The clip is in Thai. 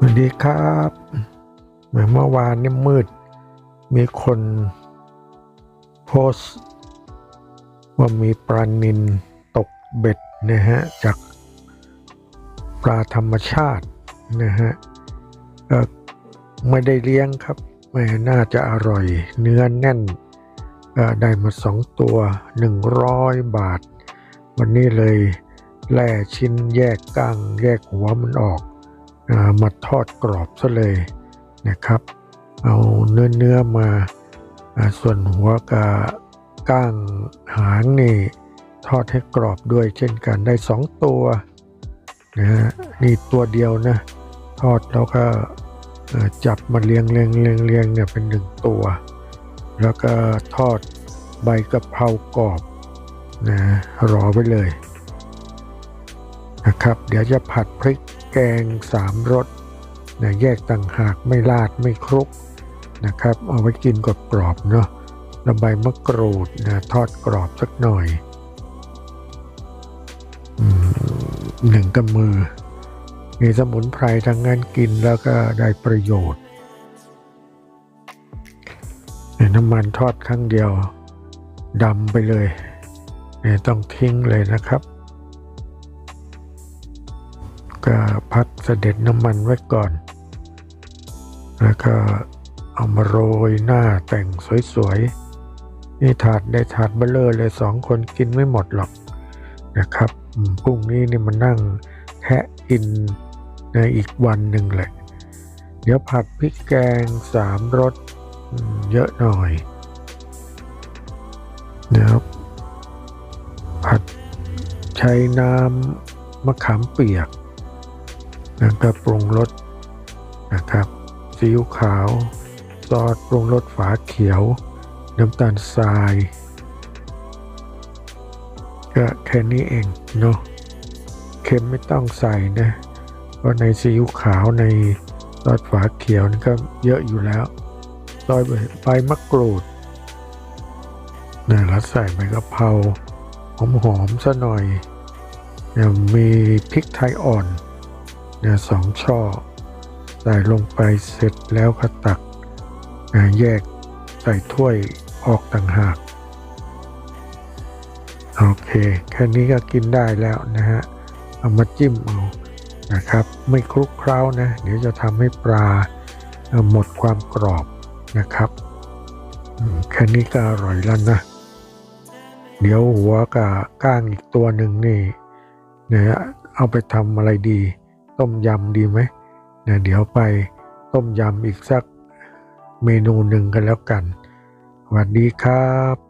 สวัสดีครับเหมือนเมื่อวานนี่มืด มีคนโพสต์ว่ามีปลานินตกเบ็ดนะฮะ จากปลาธรรมชาตินะฮะไม่ได้เลี้ยงครับไม่น่าจะอร่อย เนื้อแน่นได้มาสองตัว 100 บาท วันนี้เลยแล่ชิ้นแยกก้างแยกหัวมันออก มาทอดกรอบซะเลยนะครับ เอาเนื้อเนื้อมาส่วนหัวกับก้างหางนี่ทอดให้กรอบด้วยเช่นกันได้สองตัวนะฮะนี่ตัวเดียวนะ ทอดแล้วก็จับมาเรียงเรียงเรียงเรียงเนี่ยเป็นหนึ่งตัว แล้วก็ทอดใบกะเพรากรอบนะรอไว้เลยนะครับ เดี๋ยวจะผัดพริก กงสามรสนะแยกต่างหากไม่ลาดไม่คลุกนะครับ เอาไว้กินกรอบๆเนาะล้วใบมะกรูดนะทอดกรอบสักหน่อยหนึ่งกำมือ มีสมุนไพรทั้งนั้นกินแล้วก็ได้ประโยชน์เนี่ยน้ำมันทอดครั้งเดียวดำไปเลยเนี่ยต้องทิ้งเลยนะครับ ก็พักเสด็จน้ำมันไว้ก่อน แล้วก็เอามาโรยหน้าแต่งสวยๆ นี่ถาดได้ถาดเบลเลอร์เลยสองคนกินไม่หมดหรอกนะครับพรุ่งนี้นี่มันนั่งแทะกินในอีกวันหนึ่งเลยเดี๋ยวผัดพริกแกงสามรสเยอะหน่อยนะครับผัดใช้น้ำมะขามเปียก แล้วก็ปรุงรสนะครับซีอิ๊วขาวซอสปรุงรสฝาเขียว น้ำตาลทรายก็แค่นี้เองเนาะเค็มไม่ต้องใส่นะเพราะในซีอิ๊วขาวในซอสฝาเขียวนี่ก็เยอะอยู่แล้วซอยใบมะกรูดนะแล้วใส่ใบกะเพราหอมๆซะหน่อยเนี่ยมีพริกไทยอ่อน นี่ยสองช่อใส่ลงไปเสร็จแล้วก็ตักนะแยกใส่ถ้วยออกต่างหาก โอเค แค่นี้ก็กินได้แล้วนะฮะ เอามาจิ้มเอานะครับ ไม่คลุกเคล้านะ เดี๋ยวจะทำให้ปลาหมดความกรอบนะครับอืมแค่นี้ก็อร่อยแล้วนะ เดี๋ยวหัวกับก้างอีกตัวหนึ่งนี่นะฮะเอาไปทำอะไรดี ต้มยำดีไหมนะเดี๋ยวไปต้มยำอีกสักเมนูหนึ่งกันแล้วกันสวัสดีครับ